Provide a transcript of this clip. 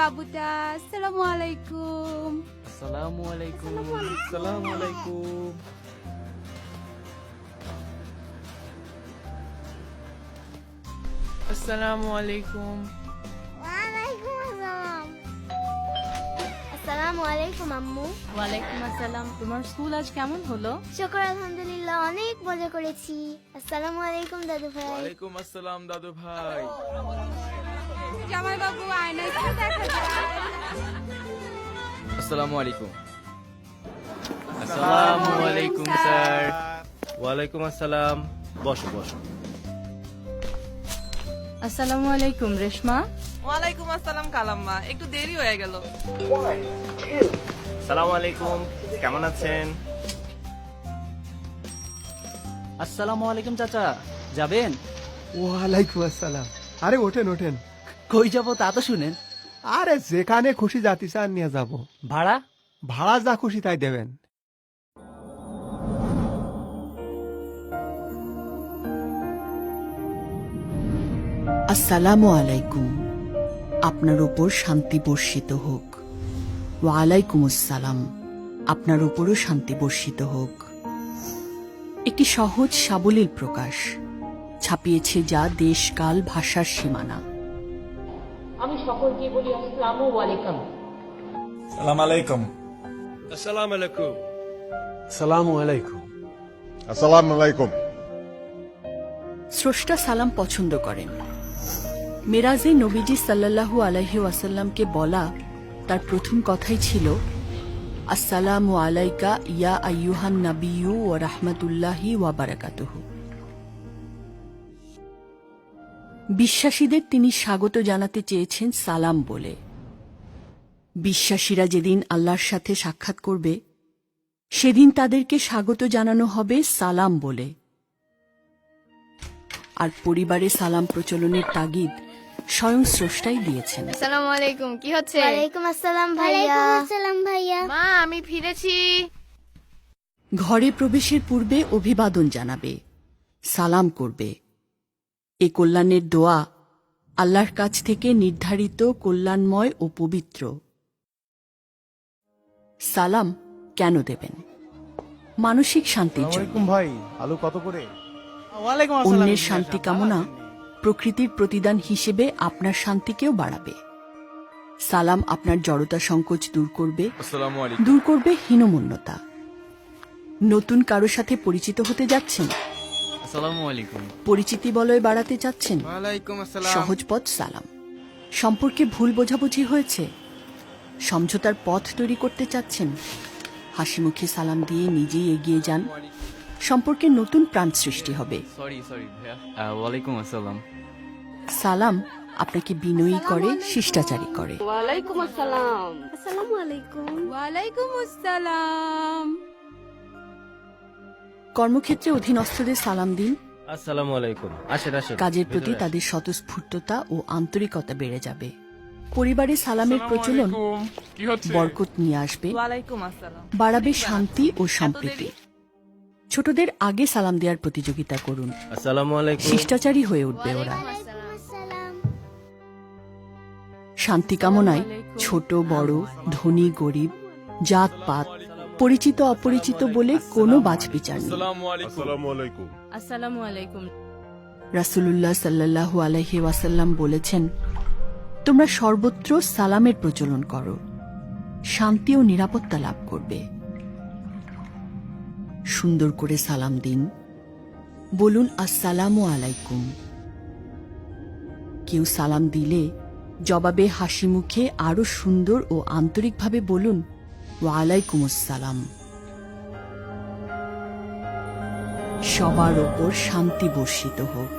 বাবুটা আসসালামু আলাইকুম আসসালামু আলাইকুম আসসালামু আলাইকুম আসসালামু আলাইকুম ওয়ালাইকুম আসসালাম আসসালামু আলাইকুম আম্মু। ওয়ালাইকুম আসসালাম তোমার স্কুল আজ কেমন হলো? শুকর আলহামদুলিল্লাহ অনেক মজা করেছি। আসসালামু আলাইকুম দাদু ভাই ওয়ালাইকুম আসসালাম দাদু ভাই জামাই বাবু আয়নায় কি দেখা যায়? আসসালামু আলাইকুম। আসসালামু আলাইকুম স্যার। ওয়ালাইকুম আসসালাম। বসো বসো। আসসালামু আলাইকুম রেশমা। ওয়ালাইকুম আসসালাম কালাম্মা। একটু দেরি হয়ে গেল। সালাম আলাইকুম। কেমন আছেন? আসসালামু আলাইকুম চাচা। যাবেন? ওয়ালাইকুম আসসালাম। আরে ওঠেন ওঠেন। কই যাব তা তো শুনেন। আরে যেখানে খুশি জাতি চান নিয়ে যাব। ভাড়া? ভাড়া যা খুশি তাই দেবেন। আসসালামু আলাইকুম। আপনার ওপর শান্তি বর্ষিত হোক। ওয়ালাইকুম আসসালাম। আপনার ওপরও শান্তি বর্ষিত হোক। একটি সহজ সাবলীল প্রকাশ। ছাপিয়েছে যা দেশকাল ভাষার সীমানা। আমি সকলকে বলি? আসসালামু আলাইকুম। সালাম আলাইকুম। আসসালাম আলাইকুম। সালামু আলাইকুম। আসসালামু আলাইকুম। স্রষ্টা সালাম পছন্দ করেন। মেরাজে নবীজি সাল্লাল্লাহু আলাইহি ওয়াসাল্লামকে বলা তার প্রথম কথাই ছিল আসসালামু আলাইকা ইয়া আইয়ুহান নাবিয়্যু ওয়া রাহমাতুল্লাহি ওয়া বারাকাতুহু। বিশ্বাসীদের তিনি স্বাগত জানাতে চেয়েছেন সালাম বলে। বিশ্বাসীরা যেদিন আল্লাহর সাথে সাক্ষাৎ করবে সেদিন তাদেরকে স্বাগত জানানো হবে সালাম বলে। আর পরিবারে সালাম প্রচলনের তাগিদ স্বয়ং স্রষ্টাই দিয়েছেন। আসসালামু আলাইকুম কি হচ্ছে? ওয়ালাইকুম আসসালাম ভাইয়া। আসসালাম ভাইয়া। মা আমি ফিরেছি। ঘরে প্রবেশের পূর্বে অভিবাদন জানাবে সালাম করবে। এ কল্যাণের দোয়া আল্লাহর কাছ থেকে নির্ধারিত কল্যাণময় ও পবিত্র। সালাম কেন দেবেন? মানসিক শান্তির জন্য। ভাই আলু কত করে? অন্যের শান্তি কামনা প্রকৃতির প্রতিদান হিসেবে আপনার শান্তিকেও বাড়াবে। সালাম আপনার জড়তা সংকোচ দূর করবে। দূর করবে হীনমন্যতা। নতুন কারও সাথে পরিচিত হতে যাচ্ছেন? আসসালামু আলাইকুম। পরিচিতি বলয় বাড়াতে চাচ্ছেন? ওয়ালাইকুম আসসালাম। সহজ পথ সালাম। সম্পর্কে ভুল বোঝাবুঝি হয়েছে? সমঝোতার পথ তৈরি করতে চাচ্ছেন? হাসি মুখে সালাম দিয়ে নিজেই এগিয়ে যান। সম্পর্কে নতুন প্রাণ সৃষ্টি হবে। সরি সরি ভাইয়া। ওয়ালাইকুম আসসালাম। সালাম আপনাকে বিনয়ী করে শিষ্টাচারী করে। ওয়ালাইকুম আসসালাম। আসসালামু আলাইকুম। ওয়ালাইকুম আসসালাম। কর্মক্ষেত্রে অধীনস্থদের সালাম দিন। আসসালামু আলাইকুম। আসেন আসেন। কাজের প্রতি তাদের স্বতঃস্ফূর্ততা ও আন্তরিকতা বেড়ে যাবে। পরিবারে সালামের প্রচলন বরকত নিয়ে আসবে। বাড়াবে শান্তি ও সম্প্রীতি। ছোটদের আগে সালাম দেওয়ার প্রতিযোগিতা করুন। আসেন। আসসালামু আলাইকুম। শিষ্টাচারী হয়ে উঠবে ওরা। শান্তি কামনায় ছোট বড় ধনী গরিব জাত পাত পরিচিত অপরিচিত বলে কোনো বাছ বিচার নেই। আসসালামু আলাইকুম। আসসালামু রাসুলুল্লাহ সাল্লাল্লাহু আলাইহি ওয়াসাল্লাম বলেছেন তোমরা সর্বত্র সালামের প্রচলন করো শান্তি ও নিরাপত্তা লাভ করবে। সুন্দর করে সালাম দিন। বলুন আসসালামু আলাইকুম। কেউ সালাম দিলে জবাবে হাসি মুখে আরও সুন্দর ও আন্তরিকভাবে বলুন ওয়ালাইকুম আসসালাম সবার ওপর শান্তি বর্ষিত হোক।